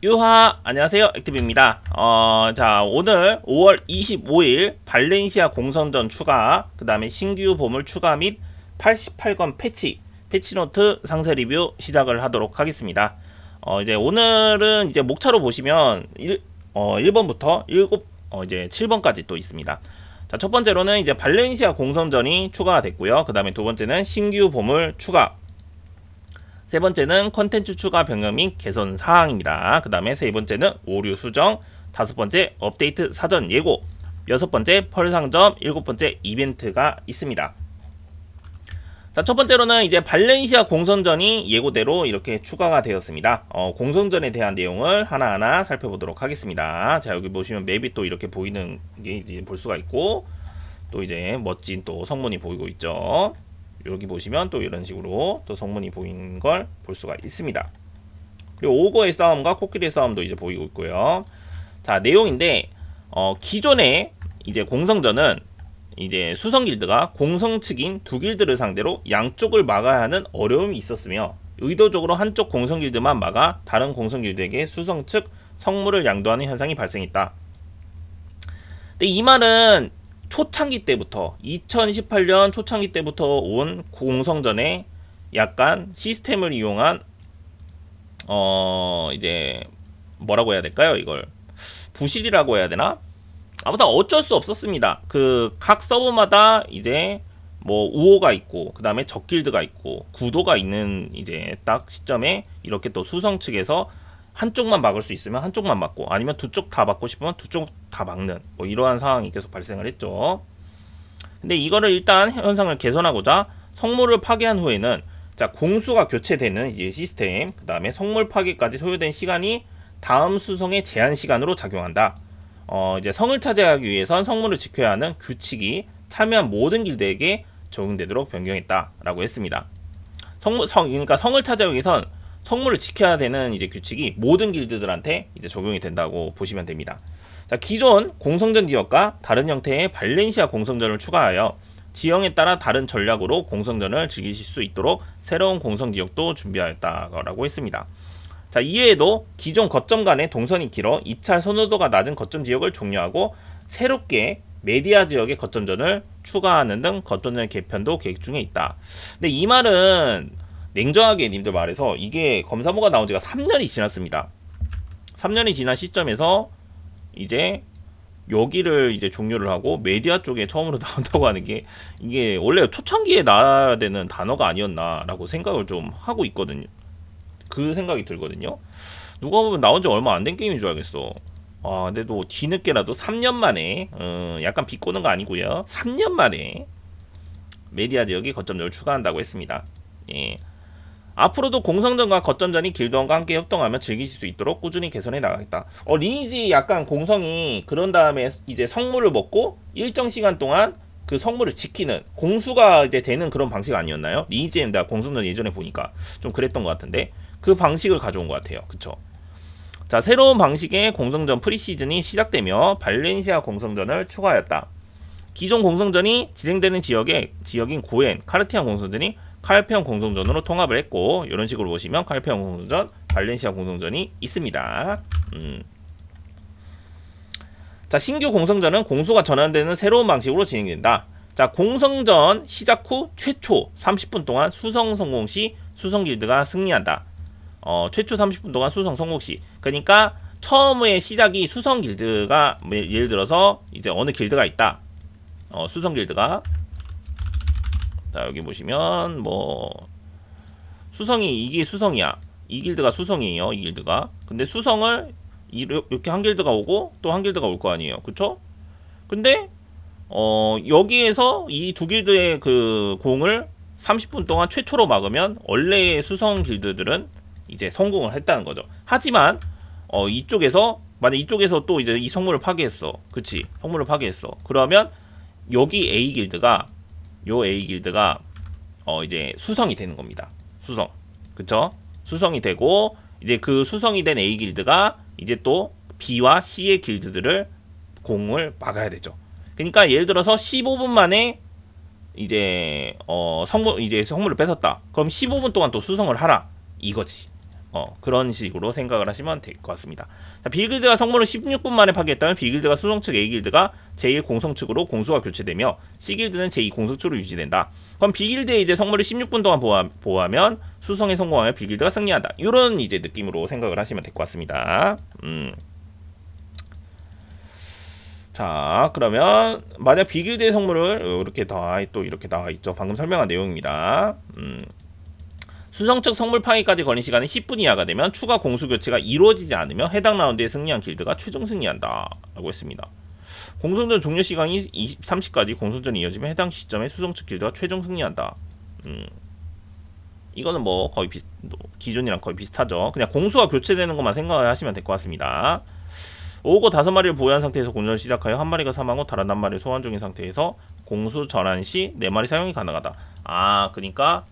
유하 안녕하세요. 액티브입니다. 어, 자 오늘 5월 25일 발렌시아 공선전 추가 그 다음에 신규 보물 추가 및 88건 패치 패치노트 상세 리뷰 시작을 하도록 하겠습니다. 어, 이제 오늘은 이제 목차로 보시면 1, 어, 1번부터 7, 어, 이제 7번까지 또 있습니다. 자, 첫 번째로는 이제 발렌시아 공선전이 추가가 됐고요. 그 다음에 두 번째는 신규 보물 추가 세 번째는 컨텐츠 추가 변경 및 개선 사항입니다. 그 다음에 세 번째는 오류 수정, 다섯 번째 업데이트 사전 예고, 여섯 번째 펄 상점, 일곱 번째 이벤트가 있습니다. 자, 첫 번째로는 이제 발렌시아 공선전이 예고대로 이렇게 추가가 되었습니다. 어, 공선전에 대한 내용을 하나하나 살펴보도록 하겠습니다. 자, 여기 보시면 맵이 또 이렇게 보이는 게 이제 볼 수가 있고, 또 이제 멋진 또 성문이 보이고 있죠. 여기 보시면 또 이런 식으로 또 성문이 보이는 걸 볼 수가 있습니다. 그리고 오거의 싸움과 코끼리의 싸움도 이제 보이고 있고요. 자 내용인데 어, 기존에 이제 공성전은 이제 수성 길드가 공성 측인 두 길드를 상대로 양쪽을 막아야 하는 어려움이 있었으며 의도적으로 한쪽 공성 길드만 막아 다른 공성 길드에게 수성 측 성물을 양도하는 현상이 발생했다. 근데 이 말은 초창기 때부터 2018년 초창기 때부터 온 공성전에 약간 시스템을 이용한 어 이제 뭐라고 해야 될까요 이걸? 부실이라고 해야 되나? 아무튼 어쩔 수 없었습니다. 그 각 서버마다 이제 뭐 우호가 있고 그 다음에 적길드가 있고 구도가 있는 이제 딱 시점에 이렇게 또 수성 측에서 한쪽만 막을 수 있으면 한쪽만 막고 아니면 두 쪽 다 막고 싶으면 두 쪽 다 막는 뭐 이러한 상황이 계속 발생을 했죠. 근데 이거를 일단 현상을 개선하고자 성물을 파괴한 후에는 자 공수가 교체되는 이제 시스템 그 다음에 성물 파괴까지 소요된 시간이 다음 수성의 제한 시간으로 작용한다. 어 이제 성을 차지하기 위해선 성물을 지켜야 하는 규칙이 참여한 모든 길드에게 적용되도록 변경했다라고 했습니다. 성, 성 그러니까 성을 차지하기 위해선 성물을 지켜야 되는 이제 규칙이 모든 길드들한테 이제 적용이 된다고 보시면 됩니다. 자, 기존 공성전 지역과 다른 형태의 발렌시아 공성전을 추가하여 지형에 따라 다른 전략으로 공성전을 즐기실 수 있도록 새로운 공성 지역도 준비하였다라고 했습니다. 자, 이외에도 기존 거점 간의 동선이 길어 입찰 선호도가 낮은 거점 지역을 종료하고 새롭게 메디아 지역의 거점전을 추가하는 등 거점전 개편도 계획 중에 있다. 근데 이 말은 냉정하게 님들 말해서 이게 검사모가 나온 지가 3년이 지났습니다. 3년이 지난 시점에서 이제 여기를 이제 종료를 하고 메디아 쪽에 처음으로 나온다고 하는 게 이게 원래 초창기에 나와야 되는 단어가 아니었나라고 생각을 좀 하고 있거든요. 그 생각이 들거든요. 누가 보면 나온 지 얼마 안 된 게임인 줄 알겠어. 아, 근데도 뒤늦게라도 3년 만에 어, 약간 비꼬는 거 아니고요. 3년 만에 메디아 지역이 거점적을 추가한다고 했습니다. 예. 앞으로도 공성전과 거점전이 길드원과 함께 협동하며 즐기실 수 있도록 꾸준히 개선해 나가겠다. 어, 리니지 약간 공성이 그런 다음에 이제 성물을 먹고 일정 시간 동안 그 성물을 지키는 공수가 이제 되는 그런 방식 아니었나요? 리니지엔 다 공성전 예전에 보니까 좀 그랬던 것 같은데 그 방식을 가져온 것 같아요. 그쵸? 자, 새로운 방식의 공성전 프리시즌이 시작되며 발렌시아 공성전을 추가하였다. 기존 공성전이 진행되는 지역의 지역인 고엔, 카르티안 공성전이 칼페온 공성전으로 통합을 했고 이런 식으로 보시면 칼페온 공성전, 발렌시아 공성전이 있습니다. 음. 자 신규 공성전은 공수가 전환되는 새로운 방식으로 진행된다. 자 공성전 시작 후 최초 30분 동안 수성 성공 시 수성 길드가 승리한다. 어 최초 30분 동안 수성 성공 시 그러니까 처음의 시작이 수성 길드가 뭐 예를 들어서 이제 어느 길드가 있다. 어 수성 길드가 자 여기 보시면 뭐 수성이 이게 수성이야. 이 길드가 수성이에요 이 길드가. 근데 수성을 이렇게 한 길드가 오고 또 한 길드가 올 거 아니에요. 그쵸? 근데 어 여기에서 이 두 길드의 그 공을 30분 동안 최초로 막으면 원래의 수성 길드들은 이제 성공을 했다는 거죠. 하지만 어 이쪽에서 만약 이쪽에서 또 이제 이 성물을 파괴했어. 그치? 성물을 파괴했어. 그러면 여기 A 길드가 요 A 길드가 어 이제 수성이 되는 겁니다. 수성. 그쵸? 수성이 되고 이제 그 수성이 된 A 길드가 이제 또 B와 C의 길드들을 공을 막아야 되죠. 그러니까 예를 들어서 15분 만에 이제 어 성물 이제 성물을 뺏었다. 그럼 15분 동안 또 수성을 하라. 이거지. 어, 그런 식으로 생각을 하시면 될 것 같습니다. 자, B길드가 성물을 16분 만에 파괴했다면 B길드가 수성 측 A길드가 제1 공성 측으로 공수가 교체되며 C길드는 제2 공성 측으로 유지된다. 그럼 B길드의 이제 성물을 16분 동안 보호, 보호하 면 수성에 성공하면 B길드가 승리한다. 이런 이제 느낌으로 생각을 하시면 될 것 같습니다. 음. 자 그러면 만약 비길드의 성물을 이렇게 다 또 이렇게 나와 있죠 방금 설명한 내용입니다 음. 수성 측 성물 파괴까지 걸린 시간이 10분 이하가 되면 추가 공수 교체가 이루어지지 않으며 해당 라운드에 승리한 길드가 최종 승리한다 라고 했습니다 공성전 종료 시간이 20, 30까지 공성전이 이어지면 해당 시점에 수성 측 길드가 최종 승리한다 음. 이거는 뭐 거의 비슷 기존이랑 거의 비슷하죠 그냥 공수가 교체되는 것만 생각하시면 될 것 같습니다 오고 다섯 마리를 보유한 상태에서 공전을 시작하여 한 마리가 사망 후 다른 한 마리를 소환 중인 상태에서 공수 전환 시 네 마리 사용이 가능하다. 아, 그러니까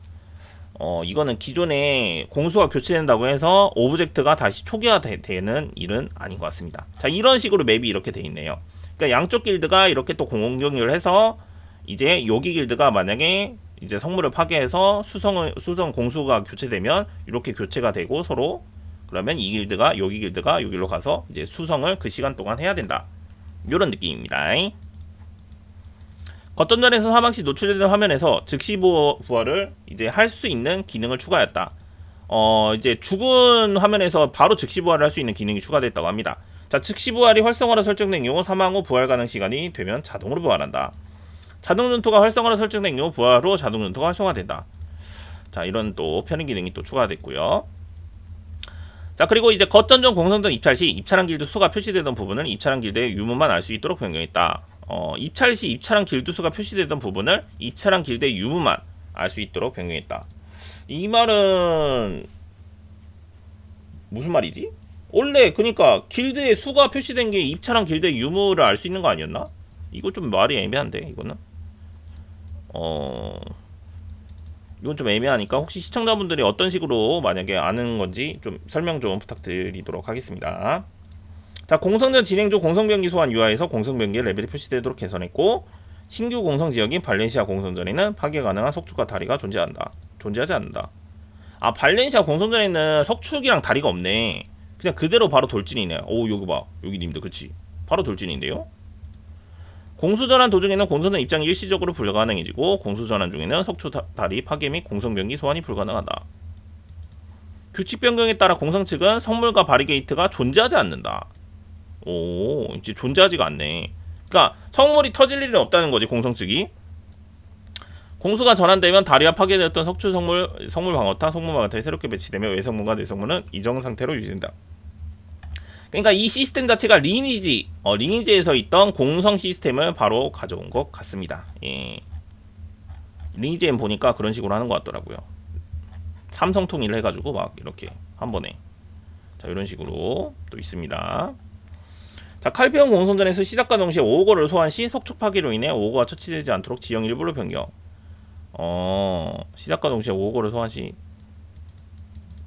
어 이거는 기존에 공수가 교체된다고 해서 오브젝트가 다시 초기화되는 일은 아닌 것 같습니다. 자, 이런 식으로 맵이 이렇게 돼 있네요. 그러니까 양쪽 길드가 이렇게 또 공공격을 해서 이제 여기 길드가 만약에 이제 성물을 파괴해서 수성을 수성 공수가 교체되면 이렇게 교체가 되고 서로 그러면 이 길드가 여기 길드가 여기로 가서 이제 수성을 그 시간 동안 해야 된다. 이런 느낌입니다. 거점전에서 사망 시 노출되는 화면에서 즉시 부활을 이제 할 수 있는 기능을 추가했다. 어 이제 죽은 화면에서 바로 즉시 부활을 할 수 있는 기능이 추가됐다고 합니다. 자 즉시 부활이 활성화로 설정된 경우 사망 후 부활 가능 시간이 되면 자동으로 부활한다. 자동 눈토가 활성화로 설정된 경우 부활 후 자동 눈토가 활성화된다. 자 이런 또 편의 기능이 또 추가됐고요. 자 그리고 이제 거점전 공성전 입찰 시 입찰한 길드 수가 표시되던 부분을 입찰한 길드의 유무만 알 수 있도록 변경했다. 어, 입찰 시 입찰한 길드 수가 표시되던 부분을 입찰한 길드의 유무만 알 수 있도록 변경했다. 이 말은 무슨 말이지? 원래 그니까 길드의 수가 표시된 게 입찰한 길드의 유무를 알 수 있는 거 아니었나? 이거 좀 말이 애매한데 이거는 어 이건 좀 애매하니까 혹시 시청자분들이 어떤 식으로 만약에 아는 건지 좀 설명 좀 부탁드리도록 하겠습니다. 자, 공성전 진행 중 공성병기 소환 UI에서 공성병기의 레벨이 표시되도록 개선했고 신규 공성 지역인 발렌시아 공성전에는 파괴 가능한 석축과 다리가 존재한다. 존재하지 않는다. 아, 발렌시아 공성전에는 석축이랑 다리가 없네. 그냥 그대로 바로 돌진이네. 오, 여기 봐. 여기 님들 그치? 바로 돌진인데요. 공수전환 도중에는 공선의 입장이 일시적으로 불가능해지고 공수전환 중에는 석초 다리 파괴 및 공성병기 소환이 불가능하다. 규칙 변경에 따라 공성 측은 성물과 바리게이트가 존재하지 않는다. 오, 이제 존재하지가 않네. 그러니까 성물이 터질 일은 없다는 거지 공성 측이. 공수가 전환되면 다리와 파괴되었던 석추 성물, 성물 방어타, 성물 방어타에 새롭게 배치되며 외성물과 내성물은 이정 상태로 유지된다. 그러니까 이 시스템 자체가 리니지, 어, 리니지에서 있던 공성 시스템을 바로 가져온 것 같습니다. 예. 리니지엔 보니까 그런 식으로 하는 것 같더라고요. 삼성 통일을 해가지고 막 이렇게 한 번에 자 이런 식으로 또 있습니다. 자 칼피온 공성전에서 시작과 동시에 5호거를 소환 시 석축 파괴로 인해 5호가 처치되지 않도록 지형 일부를 변경. 어 시작과 동시에 5호거를 소환 시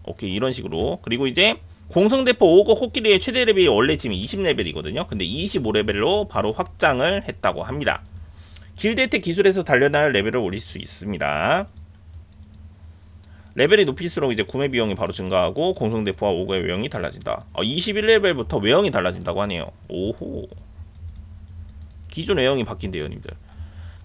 오케이 이런 식으로 그리고 이제 공성대포 5고 코끼리의 최대 레벨이 원래 지금 20레벨이거든요. 근데 25레벨로 바로 확장을 했다고 합니다. 길드 혜택 기술에서 단련할 레벨을 올릴 수 있습니다. 레벨이 높일수록 이제 구매 비용이 바로 증가하고 공성 대포와 5고의 외형이 달라진다. 어, 21레벨부터 외형이 달라진다고 하네요. 오호. 기존 외형이 바뀐대요, 님들.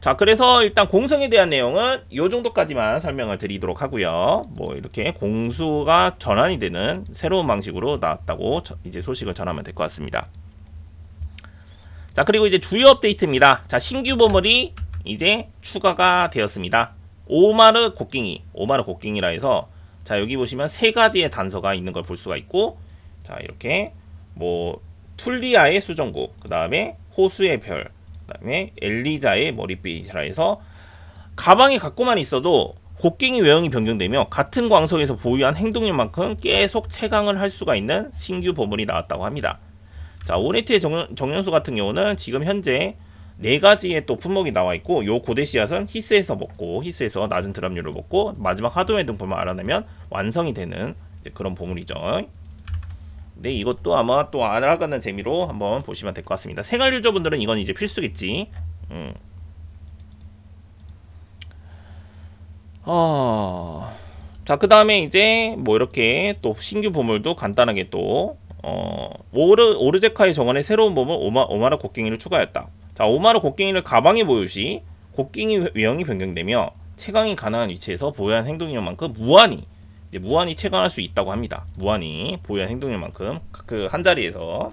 자, 그래서 일단 공성에 대한 내용은 이 정도까지만 설명을 드리도록 하고요. 뭐 이렇게 공수가 전환이 되는 새로운 방식으로 나왔다고 이제 소식을 전하면 될 것 같습니다. 자, 그리고 이제 주요 업데이트입니다. 자, 신규 보물이 이제 추가가 되었습니다. 오마르 곡괭이, 오마르 곡괭이라 해서 자, 여기 보시면 세 가지의 단서가 있는 걸 볼 수가 있고 자, 이렇게 뭐 툴리아의 수정곡, 그다음에 호수의 별, 그다음에 엘리자의 머리빗이라 해서 가방에 갖고만 있어도 곡괭이 외형이 변경되며 같은 광석에서 보유한 행동력만큼 계속 채광을 할 수가 있는 신규 보물이 나왔다고 합니다. 자, 오네트의 정, 정연수 같은 경우는 지금 현재 네 가지의 또 품목이 나와 있고 요 고대 씨앗은 히스에서 먹고 히스에서 낮은 드랍률을 먹고 마지막 하드웨어 등품을 알아내면 완성이 되는 그런 보물이죠. 네, 이것도 아마 또 알아가는 재미로 한번 보시면 될 것 같습니다. 생활 유저분들은 이건 이제 필수겠지. 음. 어... 자, 그 다음에 이제 뭐 이렇게 또 신규 보물도 간단하게 또, 어, 오르, 오르제카의 정원에 새로운 보물 오마, 오마르 곡괭이를 추가했다. 자, 오마르 곡괭이를 가방에 보유 시 곡괭이 외형이 변경되며 채광이 가능한 위치에서 보유한 행동인 만큼 무한히 이제 무한히 채광할 수 있다고 합니다. 무한히 보유한 행동인 만큼 그 한 자리에서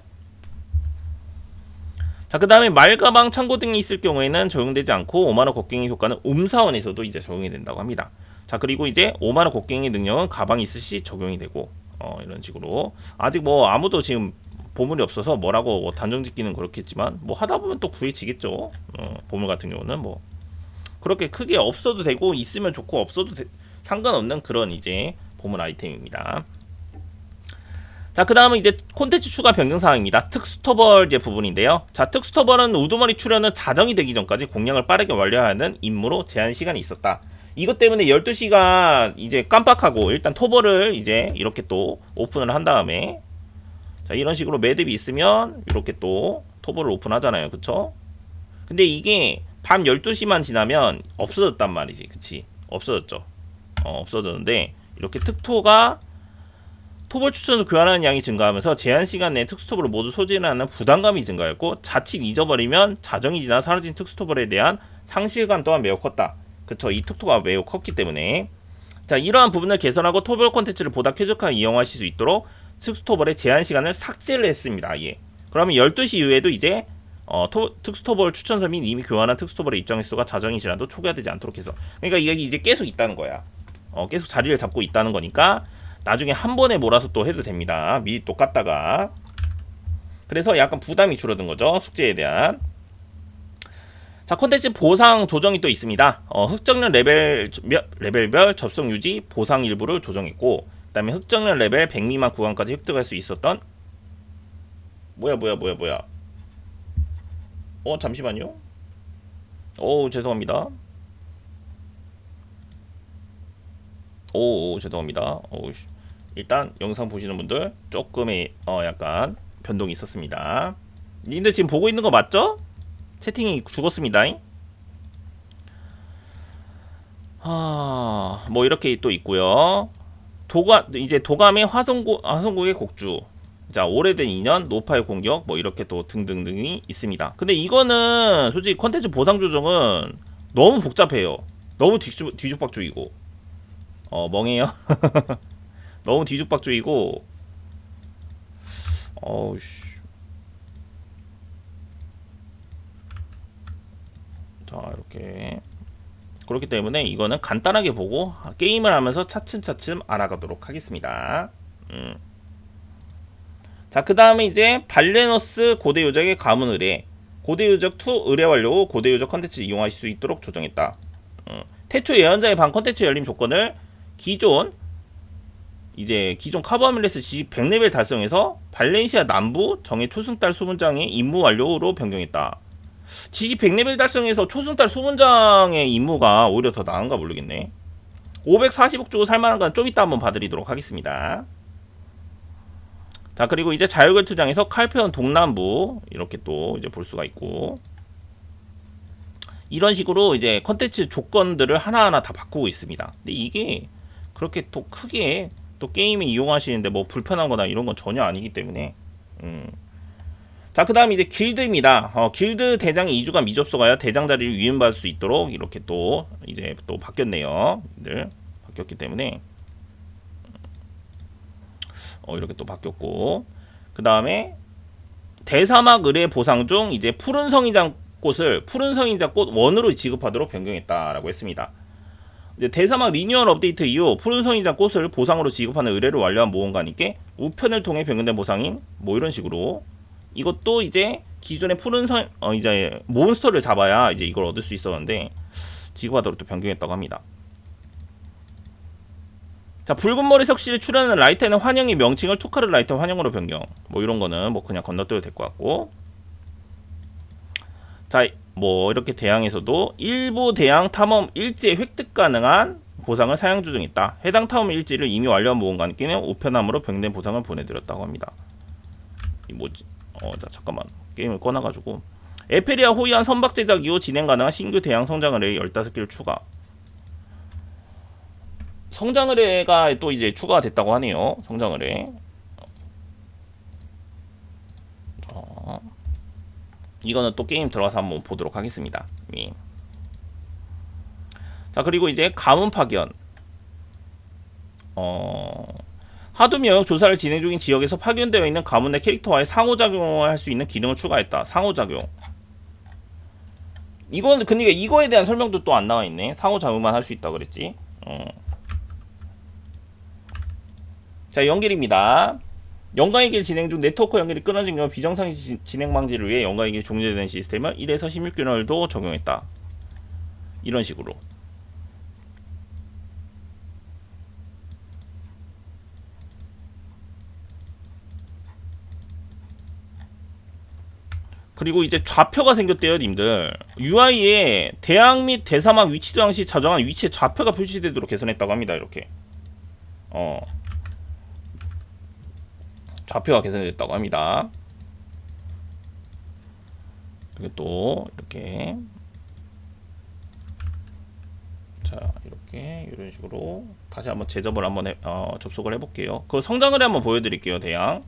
자, 그 다음에 말가방 창고 등이 있을 경우에는 적용되지 않고 5만원 곡괭이 효과는 음사원에서도 이제 적용이 된다고 합니다. 자, 그리고 이제 5만원 곡괭이 능력은 가방이 있을 시 적용이 되고, 어, 이런 식으로. 아직 뭐 아무도 지금 보물이 없어서 뭐라고 뭐 단정 짓기는 그렇겠지만, 뭐 하다 보면 또 구해지겠죠. 어, 보물 같은 경우는 뭐. 그렇게 크게 없어도 되고, 있으면 좋고, 없어도 되- 상관없는 그런 이제 보물 아이템입니다. 자, 그 다음은 이제 콘텐츠 추가 변경 사항입니다. 특수터벌 이제 부분인데요. 자, 특수터벌은 우두머리 출연은 자정이 되기 전까지 공략을 빠르게 완료하는 임무로 제한 시간이 있었다. 이것 때문에 12시간 이제 깜빡하고 일단 토벌을 이제 이렇게 또 오픈을 한 다음에 자, 이런 식으로 매듭이 있으면 이렇게 또 토벌을 오픈하잖아요. 그쵸? 근데 이게 밤 12시만 지나면 없어졌단 말이지. 그치? 없어졌죠. 어, 없어졌는데 이렇게 특토가 토벌 추천을 교환하는 양이 증가하면서 제한 시간 내에 특수토벌을 모두 소진하는 부담감이 증가했고 자칫 잊어버리면 자정이 지나 사라진 특수토벌에 대한 상실감 또한 매우 컸다. 그쵸 이 특토가 매우 컸기 때문에 자 이러한 부분을 개선하고 토벌 콘텐츠를 보다 쾌적하게 이용하실 수 있도록 특수토벌의 제한 시간을 삭제를 했습니다. 예. 그러면 12시 이후에도 이제 어, 토, 특수토벌 추천서 및 이미 교환한 특수토벌의 입장 횟수가 자정이 지나도 초과되지 않도록 해서 그러니까 이게 이제 계속 있다는 거야. 어, 계속 자리를 잡고 있다는 거니까 나중에 한 번에 몰아서 또 해도 됩니다. 미리 또 깠다가. 그래서 약간 부담이 줄어든 거죠. 숙제에 대한. 자, 콘텐츠 보상 조정이 또 있습니다. 어, 흑정련 레벨, 몇- 레벨별 접속 유지 보상 일부를 조정했고, 그 다음에 흑정련 레벨 100 미만 구간까지 획득할 수 있었던, 뭐야, 뭐야, 뭐야, 뭐야. 어, 잠시만요. 오, 죄송합니다. 오, 오 죄송합니다. 오, 씨. 일단 영상 보시는 분들 조금의 어 약간 변동이 있었습니다. 님들 지금 보고 있는 거 맞죠? 채팅이 죽었습니다. 아, 뭐 이렇게 또 있고요. 도감 이제 도감의 화성고 화성국의 곡주. 자, 오래된 인연, 노파의 공격 뭐 이렇게 또 등등등이 있습니다. 근데 이거는 솔직히 컨텐츠 보상 조정은 너무 복잡해요. 너무 뒤죽 뒤죽박죽이고. 어 멍해요. 너무 뒤죽박죽이고. 어우씨. 자 이렇게 그렇기 때문에 이거는 간단하게 보고 게임을 하면서 차츰차츰 알아가도록 하겠습니다. 음. 자, 그 다음에 이제 발레너스 고대 요적의 가문 의뢰, 고대 요적 2 의뢰 완료 후 고대 요적 컨텐츠 이용하실 수 있도록 조정했다. 음. 태초 예언자의 방 컨텐츠 열림 조건을 기존 이제 기존 카바밀레스 지식 100레벨 달성해서 발렌시아 남부 정예 초승달 수문장의 임무 완료로 변경했다. 지식 100레벨 달성해서 초승달 수문장의 임무가 오히려 더 나은가 모르겠네. 540억 주고 살만한 건 좀 이따 한번 봐드리도록 하겠습니다. 자 그리고 이제 자유결 투장에서 칼페온 동남부 이렇게 또 이제 볼 수가 있고 이런 식으로 이제 컨텐츠 조건들을 하나하나 다 바꾸고 있습니다. 근데 이게 그렇게 또 크게 또 게임에 이용하시는데 뭐 불편한 거나 이런 건 전혀 아니기 때문에 음. 자, 그 다음 이제 길드입니다. 어, 길드 대장 2주간 미접속하여 대장 자리를 위임받을 수 있도록 이렇게 또 이제 또 바뀌었네요. 늘 바뀌었기 때문에 어, 이렇게 또 바뀌었고 그 다음에 대사막 의뢰 보상 중 이제 푸른 성인장 꽃을 푸른 성인장 꽃 원으로 지급하도록 변경했다라고 했습니다. 이제 대사막 리뉴얼 업데이트 이후 푸른 성인장 꽃을 보상으로 지급하는 의뢰를 완료한 모험가님께 우편을 통해 변경된 보상인 뭐 이런 식으로 이것도 이제 기존의 푸른 성 어, 이제 몬스터를 잡아야 이제 이걸 얻을 수 있었는데 지급하도록 또 변경했다고 합니다. 자 붉은 머리 석실에 출연하는 라이터는 환영의 명칭을 투카르 라이터 환영으로 변경. 뭐 이런 거는 뭐 그냥 건너뛰어도 될 것 같고. 자 뭐 이렇게 대항에서도 일부 대항 탐험 일지에 획득 가능한 보상을 사양 조정했다. 해당 탐험 일지를 이미 완료한 모험가님께는 우편함으로 변경된 보상을 보내드렸다고 합니다. 이 뭐지? 어, 자 잠깐만 게임을 꺼놔가지고 에페리아 호위한 선박 제작 이후 진행 가능한 신규 대항 성장을 해 15개를 추가. 성장 의뢰가 또 이제 추가가 됐다고 하네요. 성장 의뢰. 자, 이거는 또 게임 들어가서 한번 보도록 하겠습니다. 예. 자 그리고 이제 가문 파견. 어 하도 영역 조사를 진행 중인 지역에서 파견되어 있는 가문의 캐릭터와의 상호작용을 할 수 있는 기능을 추가했다. 상호작용. 이건 근데 이거에 대한 설명도 또 안 나와 있네. 상호작용만 할 수 있다 그랬지. 어. 자 연결입니다. 연관의 길 진행 중 네트워크 연결이 끊어진 경우 비정상 지- 진행 방지를 위해 연관의 길 종료되는 시스템을 1에서 16개월도 적용했다. 이런 식으로. 그리고 이제 좌표가 생겼대요, 님들. UI에 대항 및 대사막 위치 저장 시 저장한 위치의 좌표가 표시되도록 개선했다고 합니다. 이렇게. 어. 좌표가 개선됐다고 합니다. 그리고 또 이렇게 자 이렇게 이런 식으로 다시 한번 제접을 한번 해, 어, 접속을 해볼게요. 그 성장을 한번 보여드릴게요, 대양.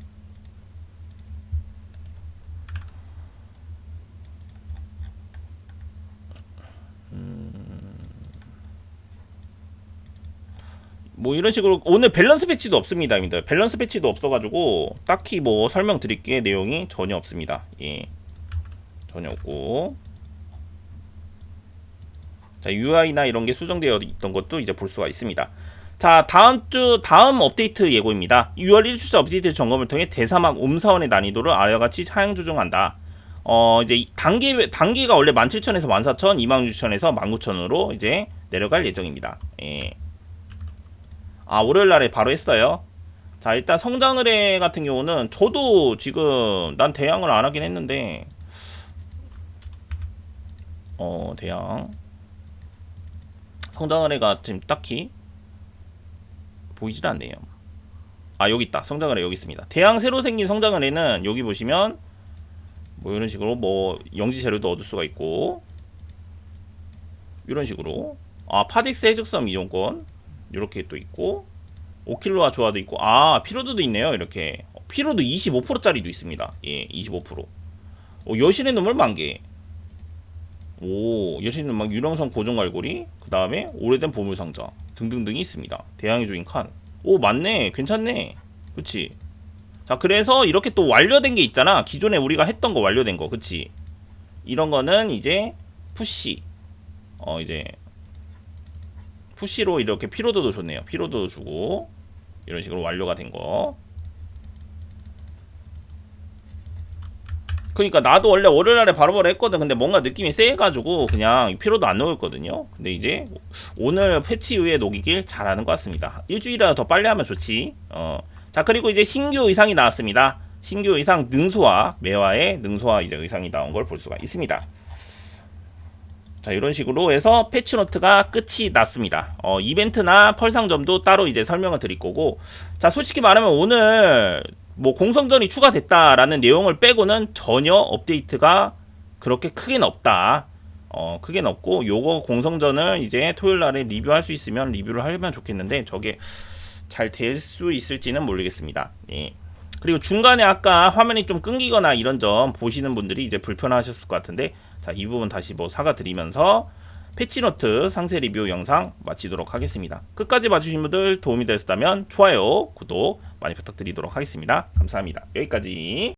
뭐 이런 식으로 오늘 밸런스 패치도 없습니다. 밸런스 패치도 없어가지고 딱히 뭐 설명드릴 게 내용이 전혀 없습니다. 예, 전혀 없고 자 UI나 이런 게 수정되어 있던 것도 이제 볼 수가 있습니다. 자 다음 주 다음 업데이트 예고입니다. 6월 1주차 업데이트 점검을 통해 대사막 옴사원의 난이도를 아래와 같이 하향 조정한다. 어 이제 단계 단계가 원래 17,000에서 14,000, 26,000에서 19,000으로 이제 내려갈 예정입니다. 예. 아 월요일 날에 바로 했어요. 자 일단 성장 의뢰 같은 경우는 저도 지금 난 대항을 안 하긴 했는데 어 대항 성장 의뢰가 지금 딱히 보이질 않네요. 아 여기 있다 성장 의뢰 여기 있습니다. 대항 새로 생긴 성장 의뢰는 여기 보시면 뭐 이런 식으로 뭐 영지 재료도 얻을 수가 있고 이런 식으로 아 파딕스 해적섬 이용권 이렇게 또 있고 오킬로와 조화도 있고 아 피로도도 있네요 이렇게. 피로도 25%짜리도 있습니다. 예 25% 오, 여신의 눈물 만개. 오 여신의 눈물 유령성 고정 갈고리 그 다음에 오래된 보물상자 등등등이 있습니다. 대항의 주인 칸오 맞네 괜찮네. 그치? 자 그래서 이렇게 또 완료된 게 있잖아. 기존에 우리가 했던 거 완료된 거. 그치? 이런 거는 이제 푸시. 어 이제 푸시로 이렇게 피로도도 좋네요. 피로도도 주고 이런 식으로 완료가 된 거. 그러니까 나도 원래 월요일 날에 바로바로 했거든. 근데 뭔가 느낌이 세가지고 그냥 피로도 안 녹였거든요. 근데 이제 오늘 패치 이후에 녹이길 잘하는 것 같습니다. 일주일이라도 더 빨리 하면 좋지. 어. 자 그리고 이제 신규 의상이 나왔습니다. 신규 의상 능소화 매화의 능소화 이제 의상이 나온 걸 볼 수가 있습니다. 자 이런 식으로 해서 패치노트가 끝이 났습니다. 어, 이벤트나 펄상점도 따로 이제 설명을 드릴 거고 자 솔직히 말하면 오늘 뭐 공성전이 추가됐다라는 내용을 빼고는 전혀 업데이트가 그렇게 크게는 없다. 어 크게는 없고 요거 공성전을 이제 토요일 날에 리뷰할 수 있으면 리뷰를 하면 좋겠는데 저게 잘 될 수 있을지는 모르겠습니다. 예. 그리고 중간에 아까 화면이 좀 끊기거나 이런 점 보시는 분들이 이제 불편하셨을 것 같은데 자, 이 부분 다시 뭐 사과드리면서 패치노트 상세 리뷰 영상 마치도록 하겠습니다. 끝까지 봐주신 분들 도움이 되셨다면 좋아요, 구독 많이 부탁드리도록 하겠습니다. 감사합니다. 여기까지.